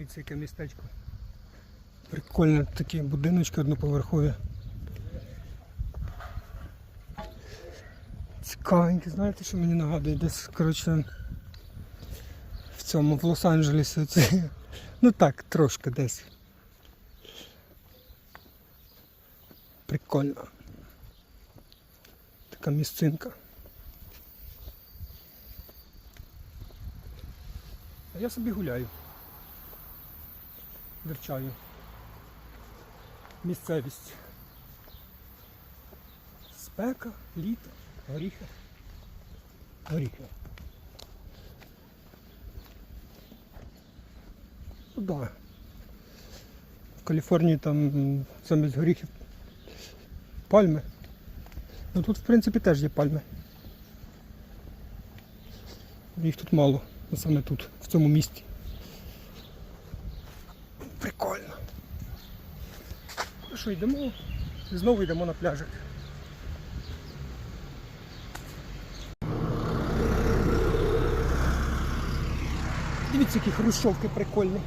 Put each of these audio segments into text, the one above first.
Дивіться, яке містечко. Прикольне такі будиночки одноповерхові. Цікавенькі, знаєте, що мені нагадує? Десь, коротше, в цьому, в Лос-Анджелесі. Ну так, трошки десь. Прикольно. Така місцинка. А я собі гуляю. Вивчаю. Місцевість. Спека, літо, горіхи. Горіхи. Ну да. В Каліфорнії там замість горіхів пальми. Ну тут в принципі теж є пальми. Їх тут мало, саме тут, в цьому місті. Прикольно. Ну що, йдемо? І знову йдемо на пляжик. Дивіться, які хрущовки прикольні.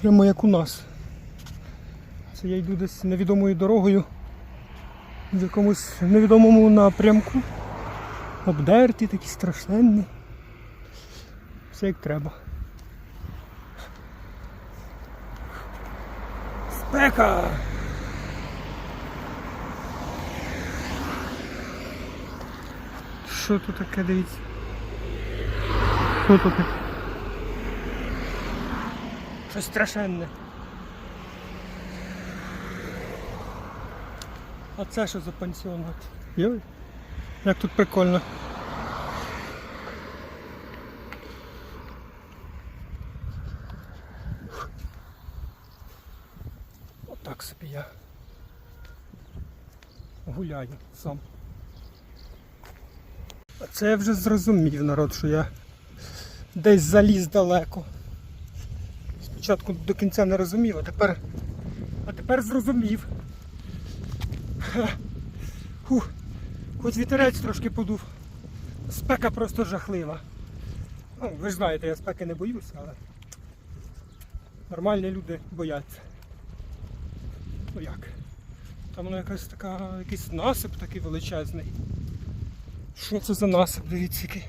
Прямо як у нас. Це я йду десь невідомою дорогою в якомусь невідомому напрямку. Обдерті, такі страшенні. Все як треба. Спека! Що тут таке, дивіться? Що тут таке? Щось страшенне. А це що за пансіонат? Йой, як тут прикольно. Отак собі я гуляю сам. А це я вже зрозумів народ, що я десь заліз далеко. Спочатку до кінця не розумів, а тепер, а тепер зрозумів. Фух. Хоч вітерець трошки подув. Спека просто жахлива. Ну, ви ж знаєте, я спеки не боюся, але нормальні люди бояться. Ну як? Там воно якась така, якийсь насип такий величезний. Що це за насип? Дивіться який.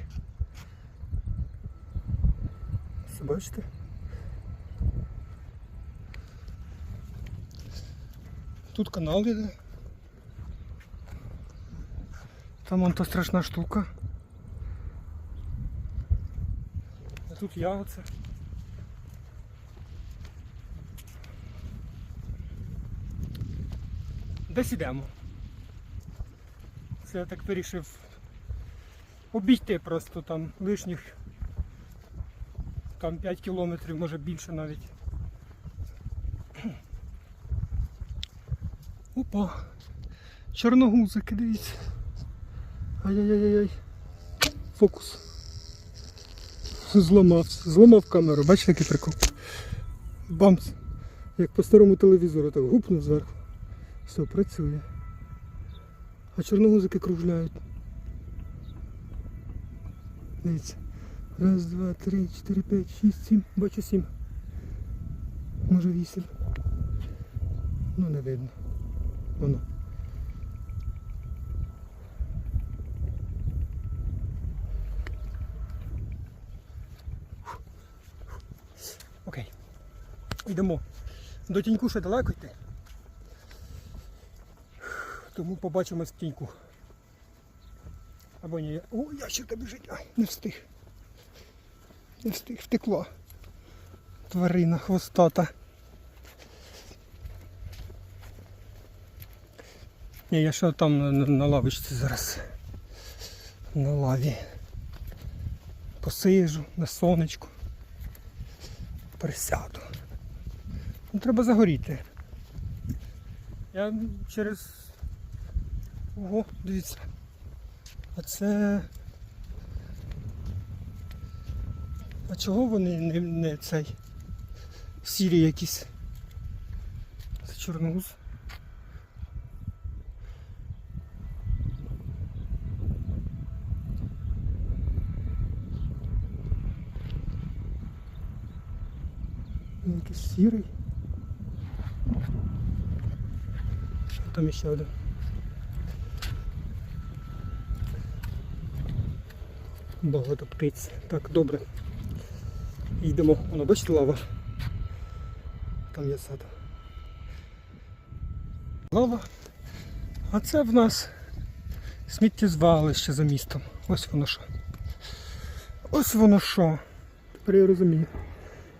Все бачите? Тут канал іде. Там вон та страшна штука. А тут я оце. Десь ідемо. Це я так вирішив обійти просто там лишніх там 5 кілометрів, може більше навіть. Опа! Чорногузики, дивіться. Ай-яй-яй-яй. Фокус. Зламався. Зламав камеру. Бачите, який прикол? Бамс. Як по старому телевізору так гупнув зверху. Все, працює. А чорногузики кружляють. Дивіться. Раз, два, три, чотири, п'ять, шість, сім. Бачу сім. Може вісім. Ну не видно. Воно. Окей. Йдемо. До тіньку ще далеко йти. Тому побачимось в тіньку. Або ні. О, ящерка біжить. Ай, не встиг. Не встиг, втекла. Тварина хвостата. Ні, я ще там на, на, на лавочці зараз. На лаві. Посижу на сонечку. Присяду. Ну, треба загоріти. Я через... Ого, дивіться. А це... А чого вони не, не цей? Сірі якісь? Це чорногуз. Він якийсь сірий. Там ще один. Багато птиць. Так, добре. Йдемо. Воно, бачите, лава. Там є сад. Лава. А це в нас сміттєзвалище за містом. Ось воно що. Ось воно що. Тепер я розумію.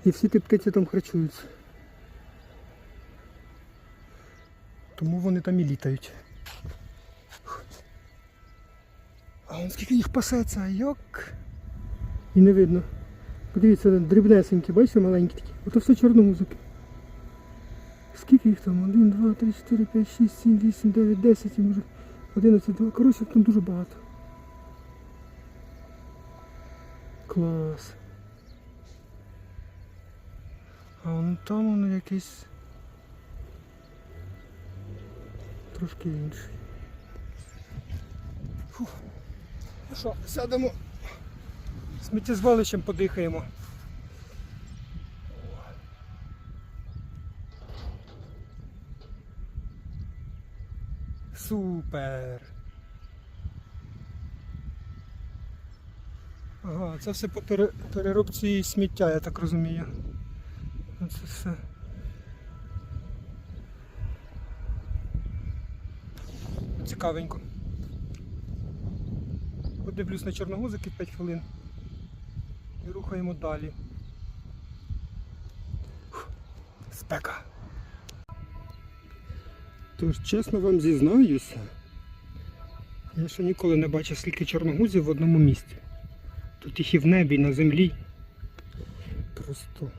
І всі ті птиці там харчуються. Тому вони там і літають. А он скільки їх пасеться, йок. І не видно. Подивіться, дрібнесенькі, бачите, маленькі такі. Ото все чорномузики. Скільки їх там? 1, 2, 3, 4, 5, 6, 7, 8, 9, 10 і може 11, 2. Коротше, там дуже багато. Клас. А вон там воно якийсь трошки інший. Що, сядемо сміттєзвалищем подихаємо. Супер. Ага, це все по пере- переробці сміття, я так розумію. Це все. Цікавенько. Подивлюсь на чорногузики 5 хвилин і рухаємо далі. Спека. Тож, чесно вам зізнаюся, я ще ніколи не бачив скільки чорногузів в одному місці. Тут їх і в небі, і на землі. Просто.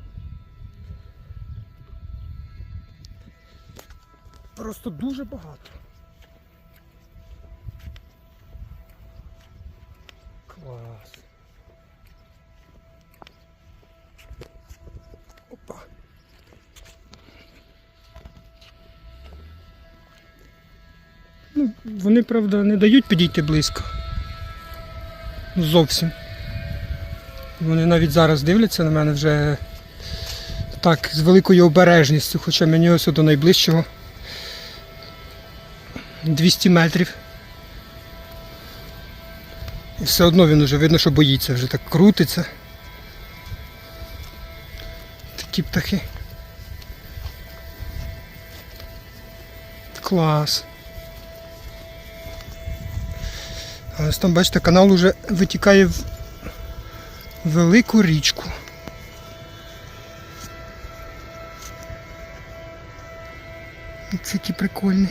Просто дуже багато. Вони, правда, не дають підійти близько. Зовсім. Вони навіть зараз дивляться на мене вже так, з великою обережністю, хоча мені ось до найближчого 200 метрів. І все одно він вже видно, що боїться, вже так крутиться. Такі птахи. Клас. Ось там, бачите, канал уже витікає в велику річку. Це прикольний.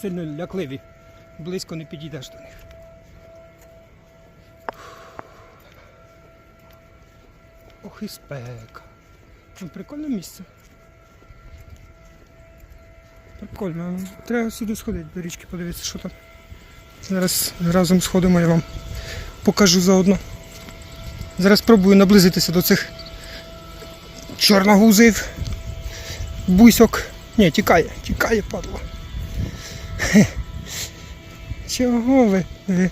Сильно лякливі. Близько не підійдеш до них. Ох і спека. Ну, прикольне місце. Прикольно. Треба сюди сходити до річки, подивитися, що там. Зараз разом сходимо, я вам покажу заодно. Зараз спробую наблизитися до цих чорногузив. Бусьок. Ні, тікає, тікає, падло. Чого ви? ви?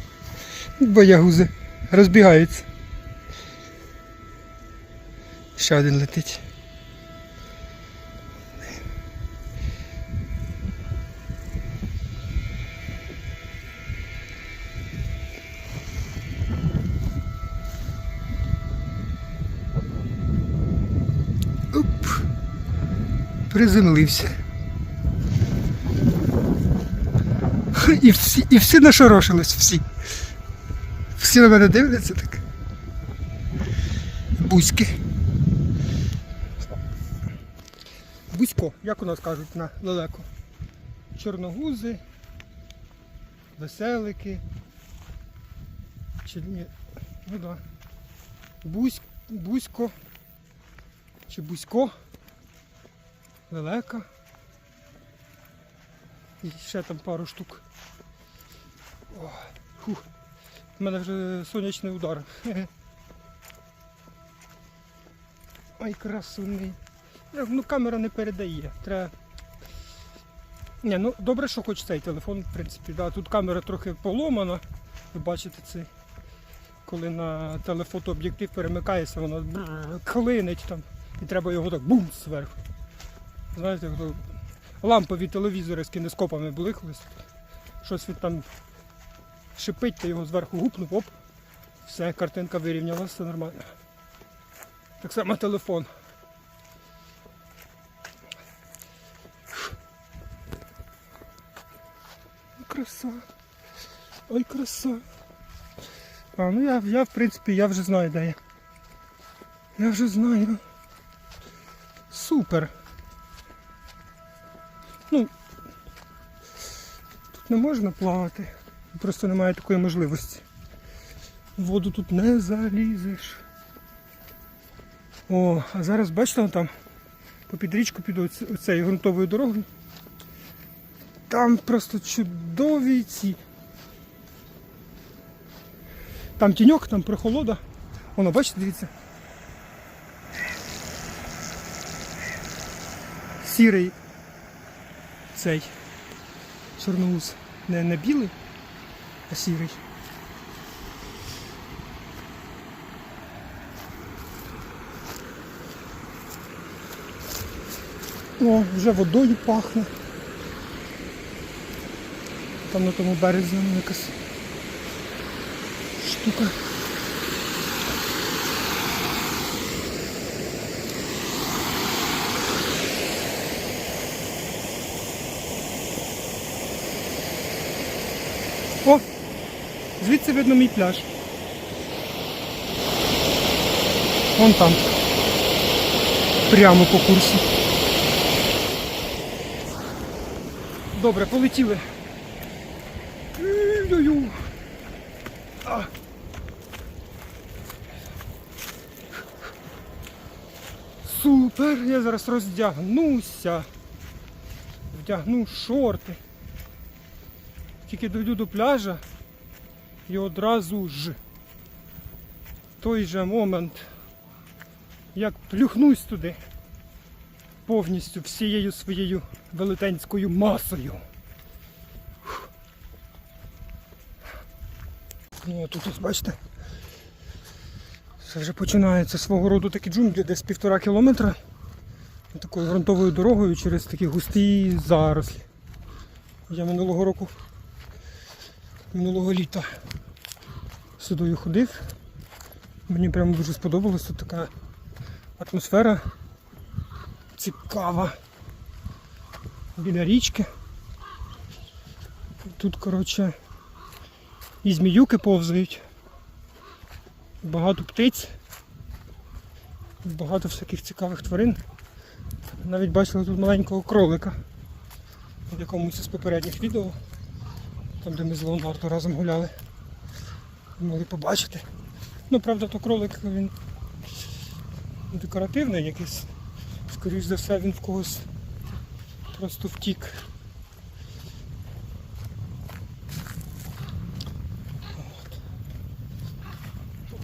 Боягузи. Розбігаються. Ще один летить. Оп. Приземлився. І всі, і всі нашорошились, всі. Всі на мене дивляться так. Бузьки. Бузько, як у нас кажуть на лелеку. Чорногузи, веселики. Чи ні? Ну да. Бузь, бузько. Чи бузько. лелека. Ще там пару штук. О, фух. У мене вже сонячний удар. Ай, красуний. Е, Ну, камера не передає. Треба. Ні, ну добре, що хоч цей телефон, в принципі. Да. Тут камера трохи поломана. Ви бачите це. Коли на телефото об'єктив перемикається, воно клинить там. І треба його так бум зверху. Знаєте, хто лампові телевізори з кінескопами були колись. Щось він там шипить, ти його зверху гупнув, оп. Все, картинка вирівнялася, все нормально. Так само телефон. Краса. Ой, краса. А, ну я, я в принципі, я вже знаю, де я. Я вже знаю. Супер. Ну, тут не можна плавати. Просто немає такої можливості. В воду тут не залізеш. О, а зараз бачите там попід річку під оце- оцею ґрунтовою дорогою. Там просто чудові ці. Там тіньок, там прохолода. Воно, бачите, дивіться. Сірий цей чорноус. Не, не білий, а сірий. О, вже водою пахне. Там на тому березі якась штука. О! Звідси видно мій пляж. Вон там. Прямо по курсу. Добре, полетіли. Супер! Я зараз роздягнуся. Вдягну шорти. Тільки дойду до пляжа і одразу ж в той же момент, як плюхнусь туди повністю всією своєю велетенською масою. Ну, а тут ось бачите. Це вже починається свого роду такі джунглі, десь півтора кілометра. Такою ґрунтовою дорогою через такі густі зарослі. Я минулого року, минулого літа сюди ходив. Мені прямо дуже сподобалось тут така атмосфера цікава. Біля річки. Тут, коротше, і зміюки повзають. Багато птиць. Багато всяких цікавих тварин. Навіть бачили тут маленького кролика в якомусь з попередніх відео, там де ми з Леонардо разом гуляли. Могли побачити. Ну, правда, то кролик він декоративний якийсь. Скоріш за все він в когось просто втік.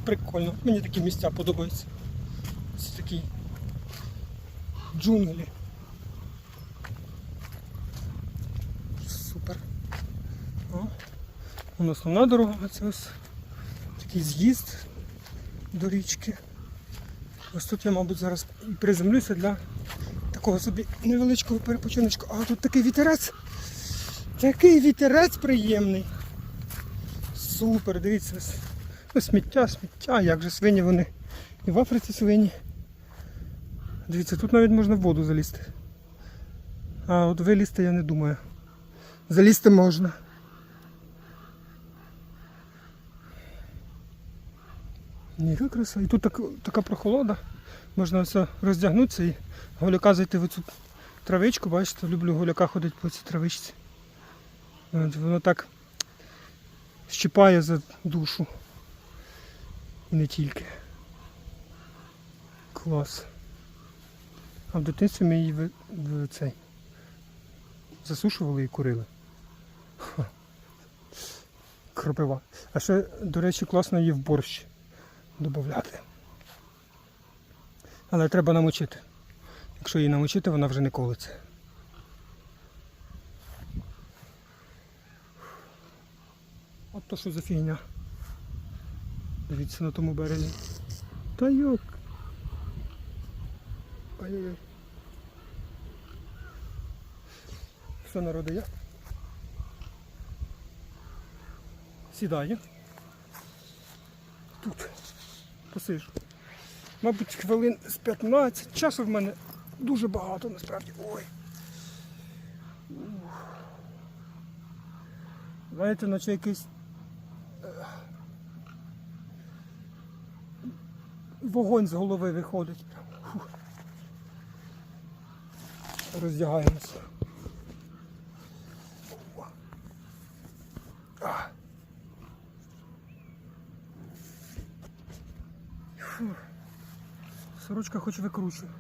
Прикольно. Мені такі місця подобаються. Це такі джунглі. Супер. О. Вон основна дорога, це ось такий з'їзд до річки. Ось тут я, мабуть, зараз і приземлюся для такого собі невеличкого перепочиночку. А тут такий вітерець. Такий вітерець приємний. Супер, дивіться. ось. Сміття, сміття, як же свині вони. І в Африці свині. Дивіться, тут навіть можна в воду залізти. А от вилізти я не думаю. Залізти можна. Яка краса. І тут так, така прохолода. Можна все роздягнутися і голяка зайти в цю травичку. Бачите, люблю голяка ходити по цій травичці. Воно так щипає за душу. І не тільки. Клас. А в дитинстві ми її ви- в цей засушували і курили. Кропива. А ще, до речі, класно її в борщ додати. Але треба намочити. Якщо її намочити, вона вже не колиться. От то що за фігня. Дивіться на тому березі. Та йок. Ай-яй-яй. Все, народи, я. Сідаю. Тут посижу. Мабуть, хвилин з 15. Часу в мене дуже багато насправді. Ой. Знаєте, наче якийсь е, вогонь з голови виходить. Роздягаємося. Фух. Сорочка хоч викручує.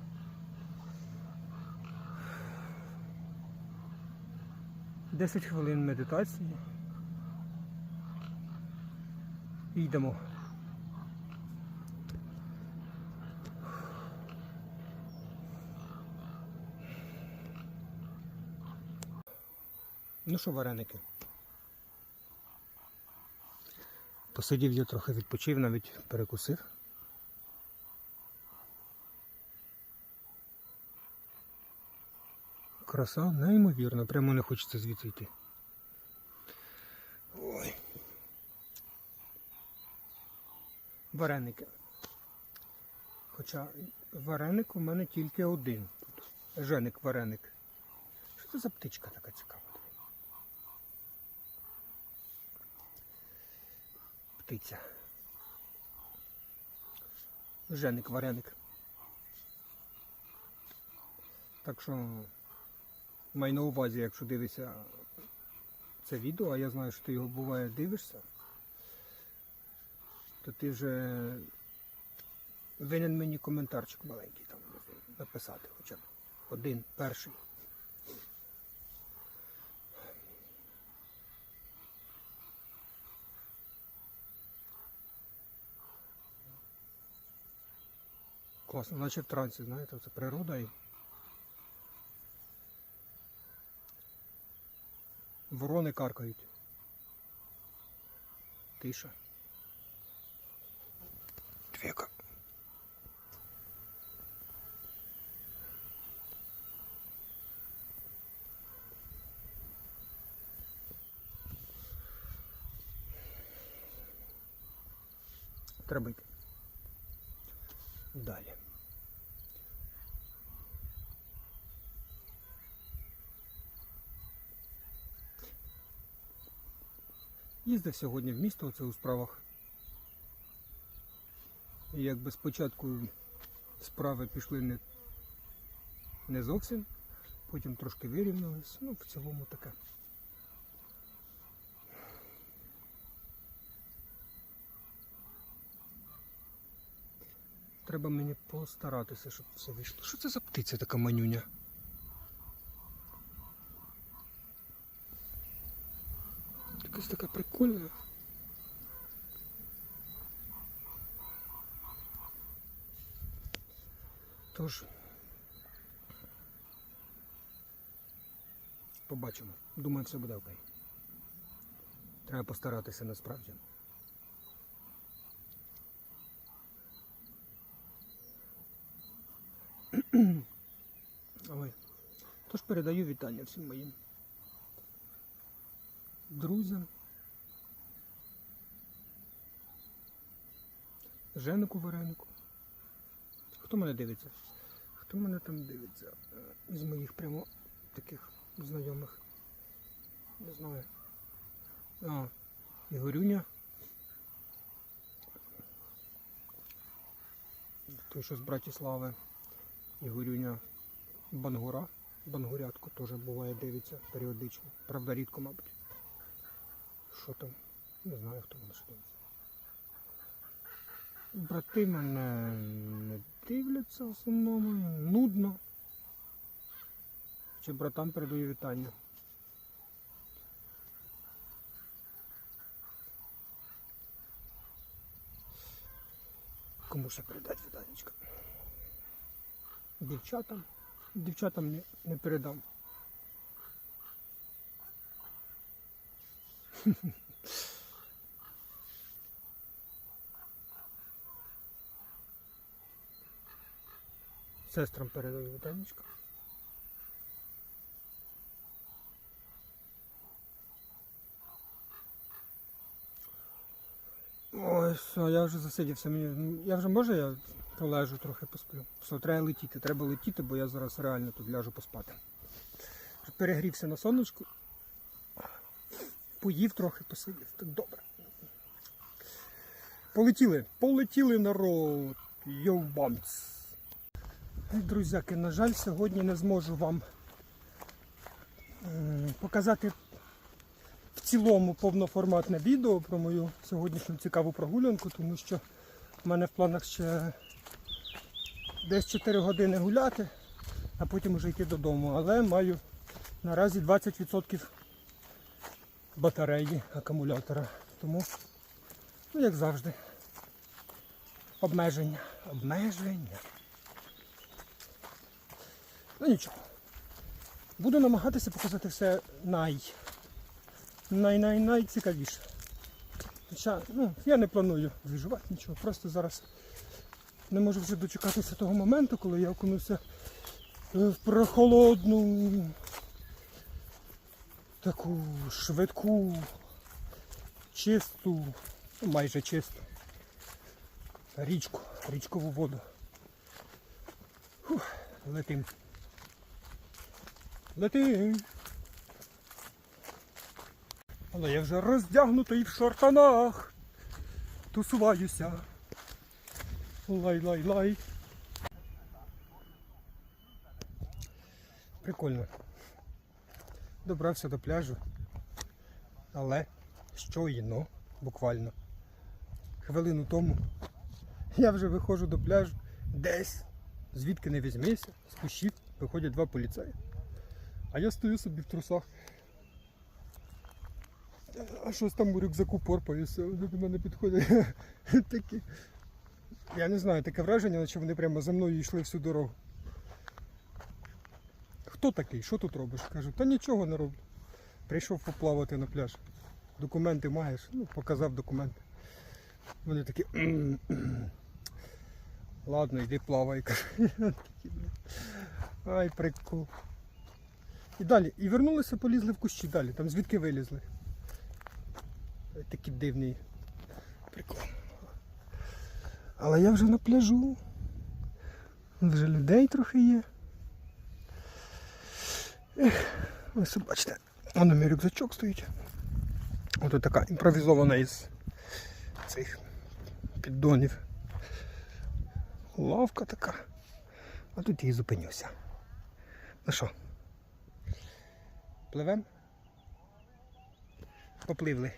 Десять хвилин медитації. І йдемо. Ну що, вареники? Посидів я трохи відпочив, навіть перекусив. Краса неймовірна, прямо не хочеться звідси йти. Ой. Вареники. Хоча вареник у мене тільки один. Тут. Женик вареник. Що це за птичка така цікава? Птиця. Женик вареник. Так що май на увазі, якщо дивишся це відео, а я знаю, що ти його буває дивишся, то ти вже винен мені коментарчик маленький там написати хоча б один, перший. Класно, наче в трансі, знаєте, це природа і ворони каркають. Тиша. Двіка. Треба йти. Далі. Їздив сьогодні в місто оце у справах. І якби спочатку справи пішли не, не зовсім, потім трошки вирівнялись, ну в цілому таке. Треба мені постаратися, щоб все вийшло. Що це за птиця така манюня? Якась така прикольна. Тож, побачимо. Думаю, все буде окей. Треба постаратися насправді. Ой. Тож передаю вітання всім моїм друзям. Женику Варенику. Хто мене дивиться? Хто мене там дивиться? Е, Із моїх прямо таких знайомих. Не знаю. А, Ігорюня. Той, що з Братіслави. Ігорюня Бангура. Бангурятку теж буває дивиться періодично. Правда, рідко, мабуть. Що там? Не знаю, хто мене ще дивиться. Брати мене не дивляться в основному. Нудно. Чи братам передаю вітання. Кому ще передати вітанечко? Дівчатам. Дівчатам не, не передам. Сестрам передаю вітанечко. Ой, все, я вже засидівся. Мені, я вже може я полежу трохи посплю. Все, треба летіти, треба летіти, бо я зараз реально тут ляжу поспати. Перегрівся на сонечку. Поїв трохи, посидів. Так добре. Полетіли, полетіли народ. Йоу-бамц. Ей, Друзяки, на жаль, сьогодні не зможу вам показати в цілому повноформатне відео про мою сьогоднішню цікаву прогулянку, тому що в мене в планах ще десь 4 години гуляти, а потім вже йти додому. Але маю наразі 20% батареї акумулятора. Тому, ну як завжди, обмеження. Обмеження. Ну нічого. Буду намагатися показати все най. Най-най найцікавіше. Хоча, ну, я не планую виживати нічого, просто зараз не можу вже дочекатися того моменту, коли я окунуся е, в прохолодну, таку швидку, чисту, ну, майже чисту річку, річкову воду. Летим. Летим. Але я вже роздягнутий в шортанах. Тусуваюся. Лай-лай-лай. Прикольно. Добрався до пляжу. Але щойно, буквально, хвилину тому, я вже виходжу до пляжу десь, звідки не візьмися, з кущів виходять два поліцеї. А я стою собі в трусах. А щось там у рюкзаку порпаюся, вони до мене підходять. Такі. Я не знаю, таке враження, наче вони прямо за мною йшли всю дорогу. Хто такий? Що тут робиш? Кажу, та нічого не роблю. Прийшов поплавати на пляж. Документи маєш? Ну, показав документи. Вони такі. Ладно, йди плавай. Ай, прикол. І далі. І вернулися, полізли в кущі далі. Там звідки вилізли. Такі дивні. Прикол. Але я вже на пляжу. Вже людей трохи є. Ех, ось бачите, воно мій рюкзачок стоїть. Ось така імпровізована із цих піддонів. Лавка така. А тут я і зупинюся. Ну що? Пливем? Попливли.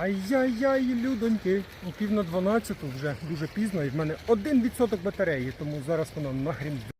Ай-яй-яй, людоньки. У пів на 12 вже дуже пізно, і в мене 1% батареї, тому зараз вона нахрін